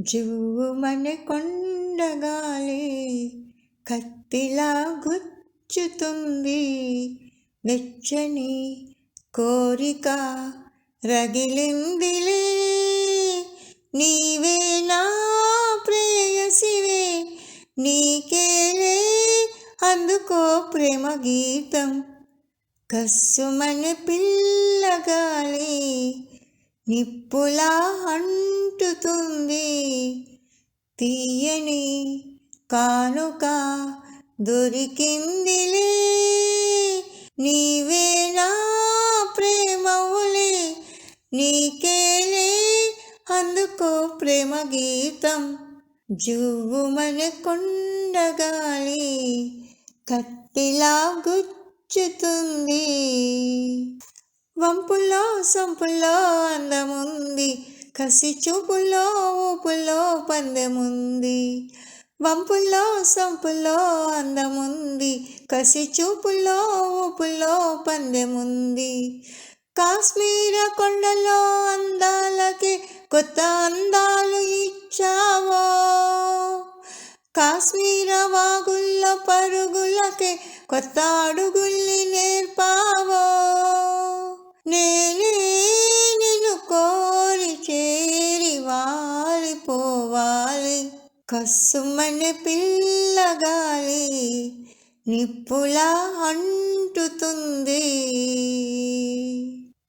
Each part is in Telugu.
జువ్వుమని కొండగాలి కత్తిలా గుచ్చుతుంది. వెచ్చని కోరిక రగిలిందిలే. నీవే నా ప్రేయసివే నీకేలే అందుకో ప్రేమ గీతం. కస్సుమని పిల్లగాలి నిప్పులా అంటుతుంది తీయని కానుక దొరికిందిలే. నీవే నా ప్రేమవులే. నీకేలే అందుకో ప్రేమ గీతం. జువ్వుమని కొండగాలి కత్తిలా గుచ్చుతుంది. వంపుల్లో సొంపులో అందముంది. కసి చూపుల్లో ఊపుల్లో పందెముంది. వంపుల్లో సొంపుల్లో అందముంది. కసి చూపుల్లో ఊపుల్లో పందెముంది. కాశ్మీర కొండలో అందాలకి కొత్త అందాలు ఇచ్చావో. కాశ్మీర వాగుల్లో పరుగులకి కొత్త అడుగుల్ని కస్సుమని పిల్లగాలి నిప్పులా అంటుతుంది.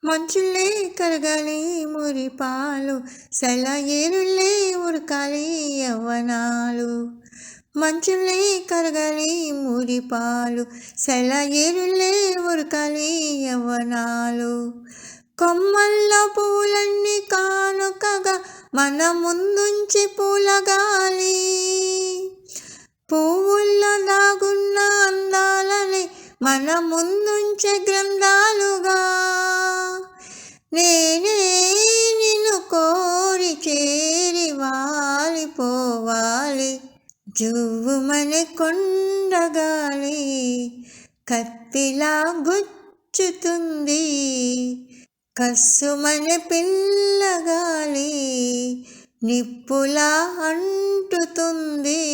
మంచులే కరగాలి మురిపాలు సెలయేరులే ఉరకాలి యవ్వనాలు. మంచులే కరగాలి మురిపాలు సెలయేరులే ఉరకాలి యవ్వనాలు. కొమ్మల్లో పూలన్నీ కానుకగా మన ముందుంచి పూలగా మన ముందుంచే గ్రంథాలుగా నేనే నిన్ను కోరి చేరి వాలిపోవాలి జువ్వుమని కొండగాలి కత్తిలా గుచ్చుతుంది. కస్సుమని పిల్లగాలి నిప్పులా అంటుతుంది.